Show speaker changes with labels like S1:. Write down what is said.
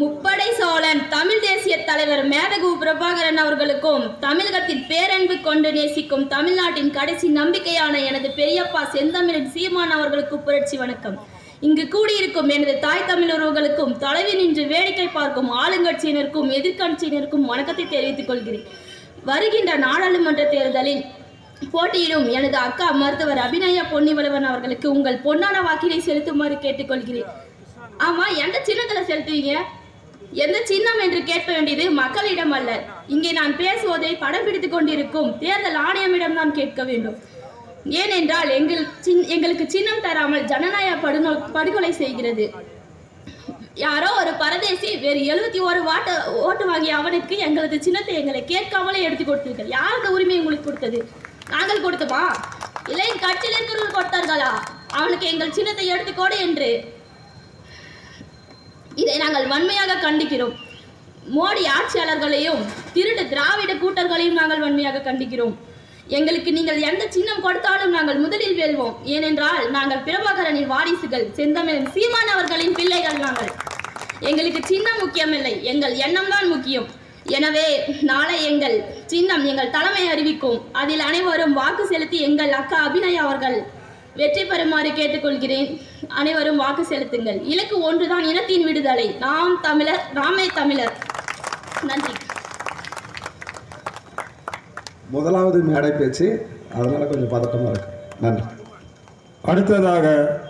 S1: முப்படை சோழன் தமிழ் தேசிய தலைவர் மேதகு பிரபாகரன் அவர்களுக்கும் தமிழகத்தின் பேரன்பு கொண்டு நேசிக்கும் தமிழ்நாட்டின் கடைசி நம்பிக்கையான எனது பெரியப்பா செந்தமிழன் சீமான் அவர்களுக்கு புரட்சி வணக்கம். இங்கு கூடியிருக்கும் எனது தாய் தமிழ் உறவுகளுக்கும் தலைவி நின்று வேடிக்கை பார்க்கும் ஆளுங்கட்சியினருக்கும் எதிர்க்கட்சியினருக்கும் வணக்கத்தை தெரிவித்துக் கொள்கிறேன். வருகின்ற நாடாளுமன்ற தேர்தலில் போட்டியிடும் எனது அக்கா மருத்துவர் அபிநயா பொன்னிவளவன் அவர்களுக்கு உங்கள் பொன்னான வாக்கினை செலுத்துமாறு கேட்டுக்கொள்கிறேன். ஆமா எந்த சின்னத்துல செலுத்துவீங்க? எந்த சின்னம் என்று கேட்க வேண்டியது மக்களிடம் அல்ல. இங்கே நான் பேசுவதை படம் பிடித்துக் கொண்டிருக்கும் தேர்தல் ஆணையமிடம் நான் கேட்க வேண்டும். ஏனென்றால் எங்கள் சின் எங்களுக்கு சின்னம் தராமல் ஜனநாயக படுகொ படுகொலை செய்கிறது. யாரோ ஒரு பரதேசி வேறு எழுபத்தி ஒரு வாட்டு ஓட்டு வாங்கிய அவனுக்கு எங்களது சின்னத்தை எங்களை கேட்காமலே எடுத்து கொடுத்தீர்கள். யாருக்கு உரிமை உங்களுக்கு கொடுத்தது? நாங்கள் கொடுத்தோமா? இல்லை கட்சியில் இருக்கிறவர்கள் கொடுத்தார்களா? அவனுக்கு எங்கள் சின்னத்தை எடுத்துக்கோடு என்று. இதை நாங்கள் வன்மையாக கண்டிக்கிறோம். மோடி ஆட்சியாளர்களையும் திருடு திராவிட கூட்டர்களையும் நாங்கள் வன்மையாக கண்டிக்கிறோம். எங்களுக்கு நீங்கள் எந்த சின்னம் கொடுத்தாலும் நாங்கள் முதலில் வெல்வோம். ஏனென்றால் நாங்கள் பிரபாகரனின் வாரிசுகள் செந்தமிழன் சீமான் அவர்களின் பிள்ளைகள் நாங்கள். எங்களுக்கு சின்னம் முக்கியமில்லை எங்கள் எண்ணம் தான் முக்கியம். எனவே நாளை எங்கள் சின்னம் எங்கள் தலைமை அறிவிக்கும். அதில் அனைவரும் வாக்கு செலுத்தி எங்கள் அக்கா அபிநயா அவர்கள் வெற்றி பெறுமாறு கேட்டுக்கொள்கிறேன். அனைவரும் வாக்கு செலுத்துங்கள். இலக்கு ஒன்றுதான் இனத்தின் விடுதலை. நாம் தமிழர் நாமே தமிழர். நன்றி.
S2: முதலாவது மேடை பேச்சு அதனால கொஞ்சம் பதட்டமா இருக்கு. நன்றி.
S3: அடுத்ததாக